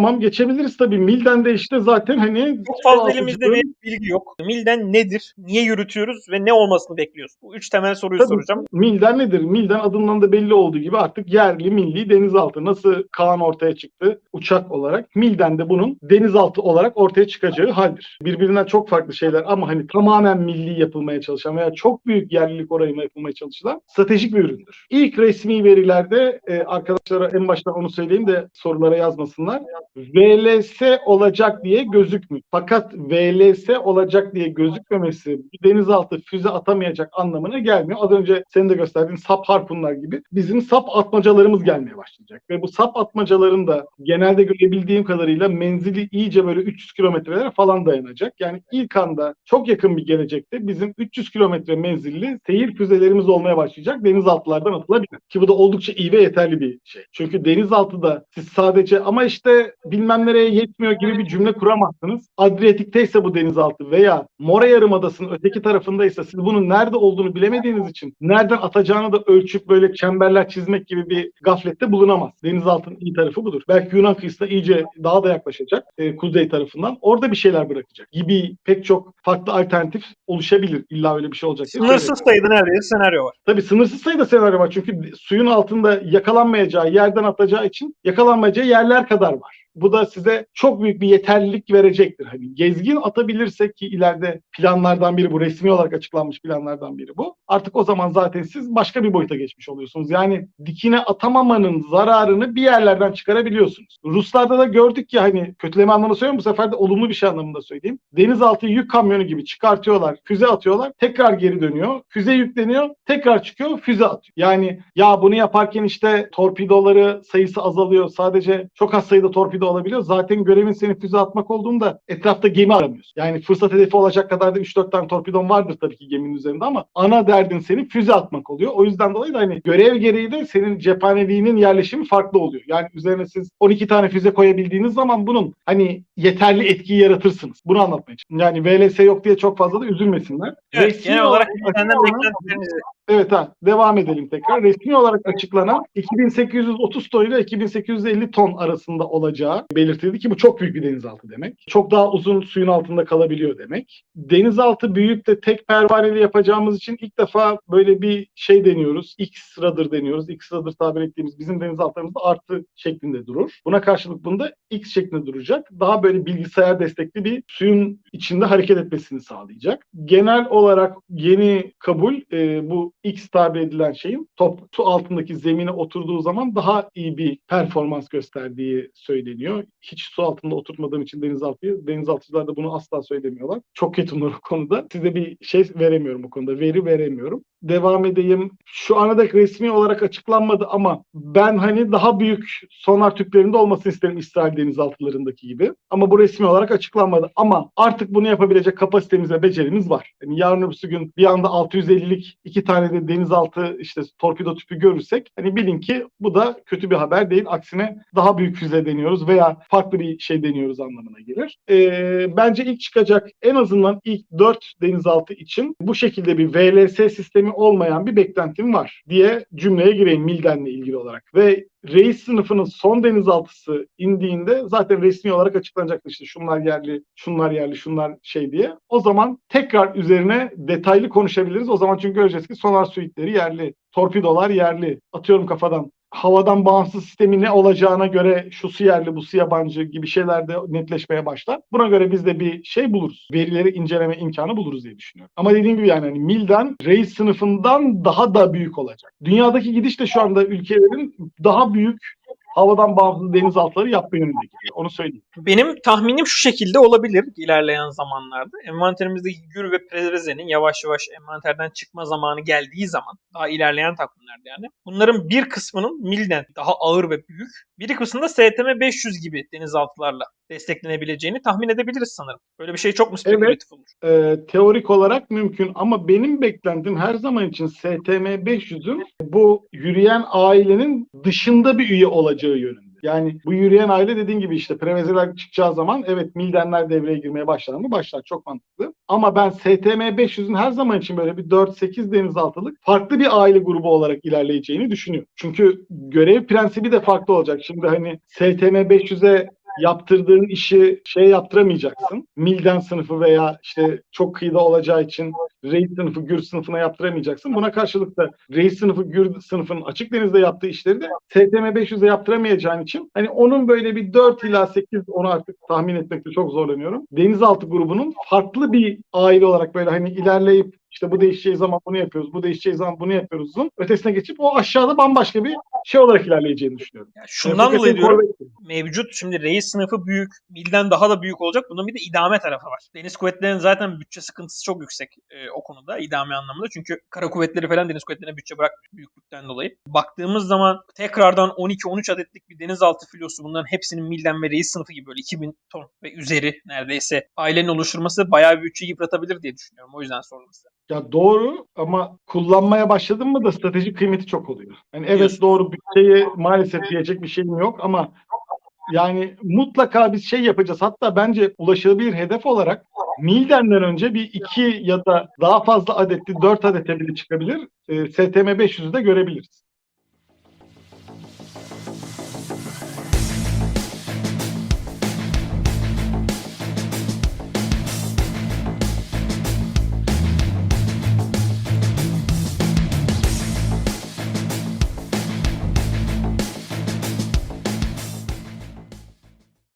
Tamam geçebiliriz tabii. Milden de işte zaten hani Çok fazla sualtıcılığın- elimizde bir bilgi yok. Milden nedir? Niye yürütüyoruz ve ne olmasını bekliyoruz? Bu üç temel soruyu Tabii. soracağım. Milden nedir? Milden adından da belli olduğu gibi artık yerli milli denizaltı. Nasıl Kaan ortaya çıktı uçak olarak. Milden de bunun denizaltı olarak ortaya çıkacağı haldir. Birbirinden çok farklı şeyler ama hani tamamen milli yapılmaya çalışan veya çok büyük yerlilik oranına yapılmaya çalışılan stratejik bir üründür. İlk resmi verilerde e, arkadaşlara en baştan onu söyleyeyim de sorulara yazmasınlar. VLS olacak diye gözükmüyor. Fakat VLS olacak diye gözükmemesi denizaltı füze atamayacak anlamına gelmiyor. Az önce senin de gösterdiğin sap harpunlar gibi bizim sap atmacalarımız gelmeye başlayacak. Ve bu sap atmacaların da genelde görebildiğim kadarıyla menzili iyice böyle 300 kilometrelere falan dayanacak. Yani ilk anda çok yakın bir gelecekte bizim 300 kilometre menzilli seyir füzelerimiz olmaya başlayacak. Denizaltılardan atılabilir. Ki bu da oldukça iyi ve yeterli bir şey. Çünkü denizaltıda siz sadece ama işte bilmem nereye yetmiyor gibi bir cümle kuramazsınız. Adriyatik'teyse bu denizaltı veya Mora Yarımadası'nın öteki tarafındaysa siz bunun nerede olduğunu bilemediğiniz için nereden atacağını da ölçüp böyle çemberler çizmek gibi bir gaflette bulunamaz. Denizaltının iyi tarafı budur. Belki Yunan kıyısına iyice daha da yaklaşacak e, kuzey tarafından. Orada bir şeyler bırakacak gibi pek çok farklı alternatif oluşabilir. İlla öyle bir şey olacak. Sınırsız sayıda neredeyse senaryo var. Tabii sınırsız sayıda senaryo var. Çünkü suyun altında yakalanmayacağı yerden atacağı için yakalanmayacağı yerler kadar var. Bu da size çok büyük bir yeterlilik verecektir. Hani gezgin atabilirsek ki ileride planlardan biri bu resmi olarak açıklanmış planlardan biri bu. Artık o zaman zaten siz başka bir boyuta geçmiş oluyorsunuz. Yani dikine atamamanın zararını bir yerlerden çıkarabiliyorsunuz. Ruslarda da gördük ki hani kötüleme anlamında söylüyorum bu sefer de olumlu bir şey anlamında söyleyeyim. Denizaltı yük kamyonu gibi çıkartıyorlar, füze atıyorlar, tekrar geri dönüyor, füze yükleniyor, tekrar çıkıyor, füze atıyor. Yani ya bunu yaparken işte torpidoları sayısı azalıyor. Sadece çok az sayıda torpido olabiliyor. Zaten görevin senin füze atmak olduğunda etrafta gemi aramıyorsun. Yani fırsat hedefi olacak kadar da 3-4 tane torpidon vardır tabii ki geminin üzerinde ama ana derdin senin füze atmak oluyor. O yüzden dolayı da hani görev gereği de senin cephaneliğinin yerleşimi farklı oluyor. Yani üzerine siz 12 tane füze koyabildiğiniz zaman bunun hani yeterli etkiyi yaratırsınız. Bunu anlatmaya çalışıyorum. Yani VLS yok diye çok fazla da üzülmesinler. Evet, Resmi genel olarak senden beklentilerinizi Evet ha devam edelim tekrar. Resmi olarak açıklanan 2830 ton ile 2850 ton arasında olacağı belirtildi ki bu çok büyük bir denizaltı demek. Çok daha uzun suyun altında kalabiliyor demek. Denizaltı büyüyüp de tek pervaneli yapacağımız için ilk defa böyle bir şey deniyoruz. X rudder deniyoruz. X rudder tabir ettiğimiz bizim denizaltılarımızda artı şeklinde durur. Buna karşılık bunda X şeklinde duracak. Daha böyle bilgisayar destekli bir suyun içinde hareket etmesini sağlayacak. Genel olarak yeni kabul e, bu X tabir edilen şeyin top su altındaki zemine oturduğu zaman daha iyi bir performans gösterdiği söyleniyor. Hiç su altında oturtmadığım için denizaltıyı, denizaltıcılar da bunu asla söylemiyorlar. Çok ketumlar o konuda. Size bir şey veremiyorum bu konuda. Veri veremiyorum. Devam edeyim. Şu ana dek resmi olarak açıklanmadı ama ben hani daha büyük sonar tüplerinde olmasını isterim İsrail denizaltılarındaki gibi. Ama bu resmi olarak açıklanmadı. Ama artık bunu yapabilecek kapasitemiz ve becerimiz var. Yani yarın öbürsü gün bir anda 650'lik iki tane de denizaltı işte torpido tüpü görürsek hani bilin ki bu da kötü bir haber değil. Aksine daha büyük füze deniyoruz veya farklı bir şey deniyoruz anlamına gelir. Ee, bence ilk çıkacak en azından ilk 4 denizaltı için bu şekilde bir VLS sistemi olmayan bir beklentim var diye cümleye gireyim Milden'le ilgili olarak. Ve reis sınıfının son denizaltısı indiğinde zaten resmi olarak açıklanacak işte şunlar yerli, şunlar yerli, şunlar şey diye. O zaman tekrar üzerine detaylı konuşabiliriz. O zaman çünkü göreceğiz ki sonar suitleri yerli, torpidolar yerli. Atıyorum kafadan havadan bağımsız sistemi ne olacağına göre şu su yerli bu su yabancı gibi şeyler de netleşmeye başlar. Buna göre biz de bir şey buluruz. Verileri inceleme imkanı buluruz diye düşünüyorum. Ama dediğim gibi yani hani Mil'den reis sınıfından daha da büyük olacak. Dünyadaki gidiş de şu anda ülkelerin daha büyük havadan bağımsız denizaltıları yapma yönünde gidiyor. Onu söyleyeyim. Benim tahminim şu şekilde olabilir ilerleyen zamanlarda. Envanterimizdeki Gür ve Preze'nin yavaş yavaş envanterden çıkma zamanı geldiği zaman daha ilerleyen takvimlerde yani. Bunların bir kısmının Mil'den daha ağır ve büyük. Bir kısmında STM 500 gibi denizaltılarla desteklenebileceğini tahmin edebiliriz sanırım. Böyle bir şey çok mu spekülatif olur? Ee, teorik olarak mümkün ama benim beklentim her zaman için STM 500'ün bu yürüyen ailenin dışında bir üye olacağı yönünde. Yani bu yürüyen aile dediğim gibi işte prevezeler çıkacağı zaman evet mildenler devreye girmeye başlar mı? Başlar. Çok mantıklı. Ama ben STM 500'ün her zaman için böyle bir 4-8 denizaltılık farklı bir aile grubu olarak ilerleyeceğini düşünüyorum. Çünkü görev prensibi de farklı olacak. Şimdi hani STM 500'e yaptırdığın işi şey yaptıramayacaksın. Milden sınıfı veya işte çok kıyıda olacağı için reis sınıfı, gür sınıfına yaptıramayacaksın. Buna karşılık da reis sınıfı, gür sınıfının açık denizde yaptığı işleri de STM 500'e yaptıramayacağın için hani onun böyle bir 4 ila 8 onu artık tahmin etmekte çok zorlanıyorum. Denizaltı grubunun farklı bir aile olarak böyle hani ilerleyip işte bu değişeceği zaman bunu yapıyoruz, bu değişeceği zaman bunu yapıyoruzun ötesine geçip o aşağıda bambaşka bir şey olarak ilerleyeceğini düşünüyorum. Yani şundan Fuket'in dolayı diyorum mevcut şimdi reis sınıfı büyük, milden daha da büyük olacak. Bunun bir de idame tarafı var. Deniz kuvvetlerinin zaten bütçe sıkıntısı çok yüksek e, o konuda idame anlamında. Çünkü kara kuvvetleri falan deniz kuvvetlerine bütçe bırakmıyor büyüklükten dolayı. Baktığımız zaman tekrardan 12-13 adetlik bir denizaltı filosu bunların hepsinin milden ve reis sınıfı gibi böyle 2000 ton ve üzeri neredeyse ailenin oluşturması bayağı bir bütçeyi yıpratabilir diye düşünüyorum. O yüzden sordum size. Ya doğru ama kullanmaya başladın mı da stratejik kıymeti çok oluyor. Yani evet Diyorsun. doğru bütçeye maalesef diyecek bir şeyim yok ama yani mutlaka biz şey yapacağız. Hatta bence ulaşılabilir hedef olarak Milden'den önce bir iki ya da daha fazla adetli dört adete bile çıkabilir. E, STM 500'ü de görebiliriz.